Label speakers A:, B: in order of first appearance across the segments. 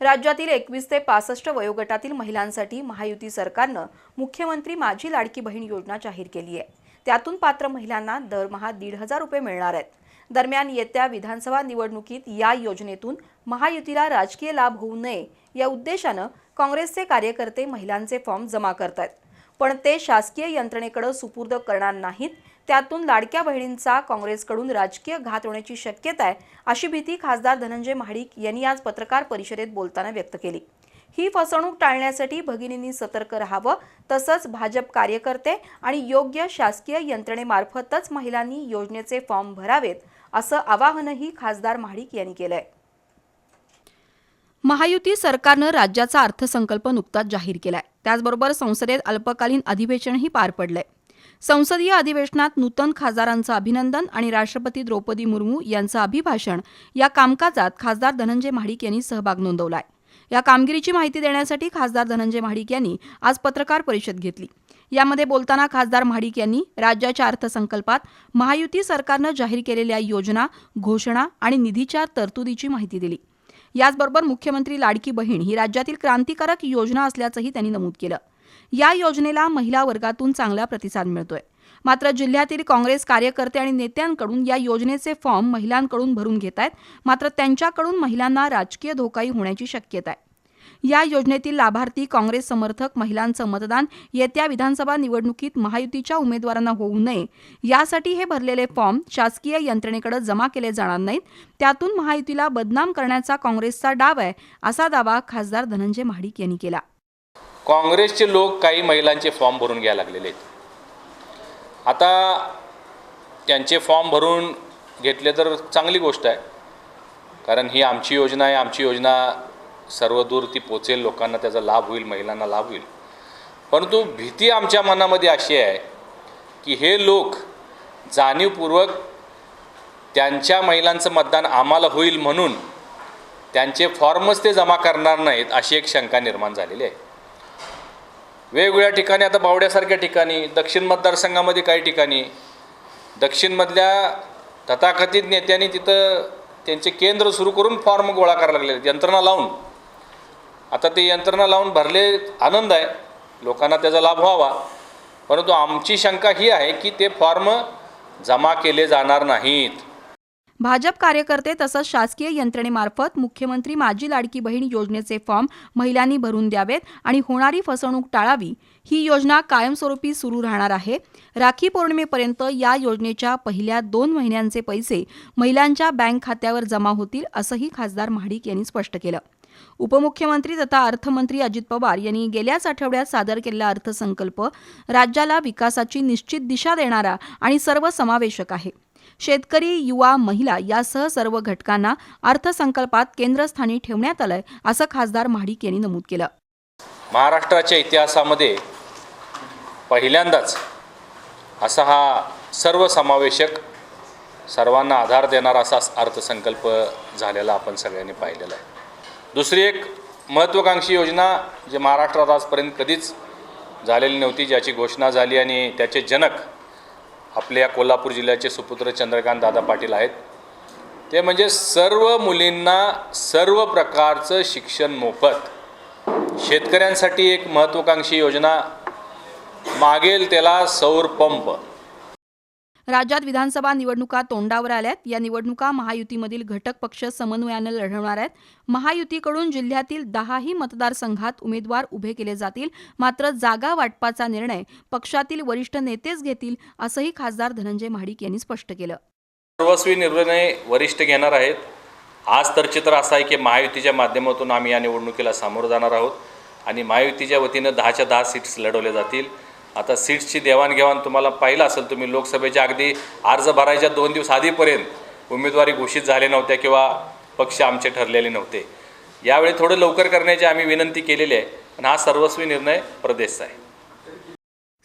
A: राज्यातील एकवीस ते पासष्ट वयोगटातील महिलांसाठी महायुती सरकारनं मुख्यमंत्री माझी लाडकी बहीण योजना जाहीर केली आहे. त्यातून पात्र महिलांना दरमहा दीड हजार रुपये मिळणार आहेत. दरम्यान येत्या विधानसभा निवडणुकीत या योजनेतून महायुतीला राजकीय लाभ होऊ नये या उद्देशानं काँग्रेसचे कार्यकर्ते महिलांचे फॉर्म जमा करतायत. पण ते शासकीय यंत्रणेकडे सुपूर्द करणार नाहीत त्यातून लाडक्या बहिणींचा काँग्रेसकडून राजकीय घात होण्याची शक्यता आहे अशी भीती खासदार धनंजय महाडिक यांनी आज पत्रकार परिषदेत बोलताना व्यक्त केली. ही फसवणूक टाळण्यासाठी भगिनींनी सतर्क राहावं तसंच भाजप कार्यकर्ते आणि योग्य शासकीय यंत्रणेमार्फतच महिलांनी योजनेचे फॉर्म भरावेत असं आवाहनही खासदार महाडिक यांनी केलंय. महायुती सरकारनं राज्याचा अर्थसंकल्प नुकताच जाहीर केलाय. त्याचबरोबर संसदेत अल्पकालीन अधिवेशनही पार पडलंय. संसदीय अधिवेशनात नूतन खासदारांचं अभिनंदन आणि राष्ट्रपती द्रौपदी मुर्मू यांचं अभिभाषण या कामकाजात खासदार धनंजय महाडिक यांनी सहभाग नोंदवलाय. या कामगिरीची माहिती देण्यासाठी खासदार धनंजय महाडिक यांनी आज पत्रकार परिषद घेतली. यामध्ये बोलताना खासदार महाडिक यांनी राज्याच्या अर्थसंकल्पात महायुती सरकारनं जाहीर केलेल्या योजना घोषणा आणि निधीच्या तरतुदीची माहिती दिली. याचबरोबर मुख्यमंत्री लाडकी बहीण ही राज्यातील क्रांतिकारक योजना असल्याचंही त्यांनी नमूद केलं. या योजनेला महिला वर्गातून चांगला प्रतिसाद मिळतोय. मात्र जिल्ह्यातील काँग्रेस कार्यकर्ते आणि नेत्यांकडून या योजनेचे फॉर्म महिलांकडून भरून घेत आहेत. मात्र त्यांच्याकडून महिलांना राजकीय धोकाही होण्याची शक्यता आहे. या योजनेतील लाभार्थी काँग्रेस समर्थक महिलांचं मतदान येत्या विधानसभा निवडणुकीत महायुतीच्या उमेदवारांना होऊ नये. यासाठी हे भरलेले फॉर्म शासकीय यंत्रणेकडे जमा केले जाणार नाहीत. त्यातून महायुतीला बदनाम करण्याचा काँग्रेसचा डाव आहे असा दावा खासदार धनंजय महाडिक यांनी केला.
B: काँग्रेसचे लोक काही महिलांचे फॉर्म भरून घ्यायला लागलेले आहेत. आता त्यांचे फॉर्म भरून घेतले तर चांगली गोष्ट आहे. कारण ही आमची योजना आहे आमची योजना सर्वदूर ती पोचेल लोकांना त्याचा लाभ होईल महिलांना लाभ होईल. परंतु भीती आमच्या मनामध्ये अशी आहे की हे लोक जाणीवपूर्वक त्यांच्या महिलांचं मतदान आम्हाला होईल म्हणून त्यांचे फॉर्मच ते जमा करणार नाहीत अशी एक शंका निर्माण झालेली आहे. वेगवेगळ्या ठिकाणी आता बावड्यासारख्या ठिकाणी दक्षिण मतदारसंघामध्ये काही ठिकाणी. दक्षिणमधल्या तथाकथित नेत्यांनी तिथं त्यांचे केंद्र सुरू करून फॉर्म गोळा करायला लागले आहेत, यंत्रणा लावून. आता ते यंत्रणा लावून भरले आनंद आहे. लोकांना त्याचा लाभ व्हावा. परंतु आमची शंका ही आहे की ते फॉर्म जमा केले जाणार नाहीत.
A: भाजप कार्यकर्ते तसंच शासकीय यंत्रणेमार्फत मुख्यमंत्री माझी लाडकी बहीण योजनेचे फॉर्म महिलांनी भरून द्यावेत आणि होणारी फसवणूक टाळावी. ही योजना कायमस्वरूपी सुरू राहणार आहे. राखी पौर्णिमेपर्यंत या योजनेच्या पहिल्या दोन महिन्यांचे पैसे महिलांच्या बँक खात्यावर जमा होतील असंही खासदार महाडिक यांनी स्पष्ट केलं. उपमुख्यमंत्री तथा अर्थमंत्री अजित पवार यांनी गेल्याच आठवड्यात सादर केलेला अर्थसंकल्प राज्याला विकासाची निश्चित दिशा देणारा आणि सर्वसमावेशक आहे. शेतकरी युवा महिला यासह सर्व घटकांना अर्थसंकल्पात केंद्रस्थानी ठेवण्यात आलंय असं खासदार महाडिक यांनी नमूद केलं.
B: महाराष्ट्राच्या इतिहासामध्ये पहिल्यांदाच असा हा सर्वसमावेशक सर्वांना आधार देणारा असा अर्थसंकल्प झालेला आपण सगळ्यांनी पाहिलेला आहे. दुसरी एक महत्त्वाकांक्षी योजना जे महाराष्ट्रात आजपर्यंत कधीच झालेली नव्हती ज्याची घोषणा झाली आणि त्याचे जनक आपल्या कोल्हापूर जिल्ह्याचे सुपुत्र चंद्रकांत दादा पाटील आहेत. ते म्हणजे सर्व मुलींना सर्व प्रकारचं शिक्षण मोफत. शेतकऱ्यांसाठी एक महत्त्वाकांक्षी योजना. मागेल त्याला सौर पंप.
A: राज्यात विधानसभा निवडणुका तोंडावर आल्यात. या निवडणुका महायुतीमधील घटक पक्ष समन्वयानं लढवणार आहेत. महायुतीकडून जिल्ह्यातील दहाही मतदारसंघात उमेदवार उभे केले जातील. मात्र जागा वाटपाचा निर्णय पक्षातील वरिष्ठ नेतेच घेतील असंही खासदार धनंजय महाडिक यांनी स्पष्ट केलं.
B: सर्वस्वी निर्णय वरिष्ठ घेणार आहेत. आज तर चित्र असं आहे की महायुतीच्या माध्यमातून आम्ही या निवडणुकीला सामोरं जाणार आहोत. आणि महायुतीच्या वतीनं दहाच्या दहा सीट्स लढवल्या जातील. आता सीट्सची देवाणघेवाण तुम्हाला पाहिलं असेल तुम्ही लोकसभेच्या अगदी अर्ज भरायच्या दोन दिवस आधीपर्यंत उमेदवारी घोषित झाले नव्हत्या किंवा पक्ष आमचे ठरलेले नव्हते. यावेळी थोडं लवकर करण्याची आम्ही विनंती केलेली आहे आणि हा सर्वस्वी निर्णय प्रदेशचा आहे.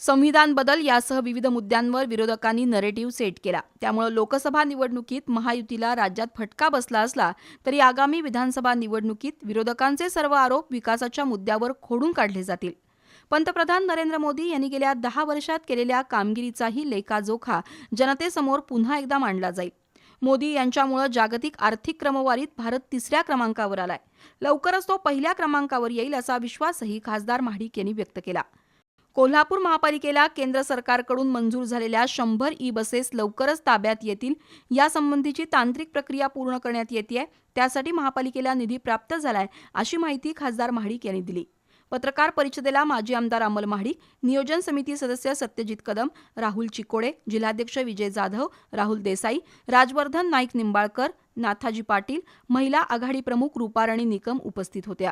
A: संविधान बदल यासह विविध मुद्द्यांवर विरोधकांनी नरेटिव्ह सेट केला. त्यामुळे लोकसभा निवडणुकीत महायुतीला राज्यात फटका बसला असला तरी आगामी विधानसभा निवडणुकीत विरोधकांचे सर्व आरोप विकासाच्या मुद्द्यावर खोडून काढले जातील. पंतप्रधान नरेंद्र मोदी यांनी गेल्या दहा वर्षात केलेल्या कामगिरीचाही लेखाजोखा जनतेसमोर पुन्हा एकदा मांडला जाईल. मोदी यांच्यामुळं जागतिक आर्थिक क्रमवारीत भारत तिसऱ्या क्रमांकावर आलाय. लवकरच तो पहिल्या क्रमांकावर येईल असा विश्वासही खासदार महाडिक यांनी व्यक्त केला. कोल्हापूर महापालिकेला केंद्र सरकारकडून मंजूर झालेल्या शंभर ई बसेस लवकरच ताब्यात येतील यासंबंधीची तांत्रिक प्रक्रिया पूर्ण करण्यात येते त्यासाठी महापालिकेला निधी प्राप्त झालाय अशी माहिती खासदार महाडिक यांनी दिली. पत्रकार परिषदेला माजी आमदार अमल महाडिक नियोजन समिती सदस्य सत्यजित कदम राहुल चिकोडे जिल्हाध्यक्ष विजय जाधव राहुल देसाई राजवर्धन नाईक निंबाळकर नाथाजी पाटील महिला आघाडी प्रमुख रुपाराणी निकम उपस्थित होत्या.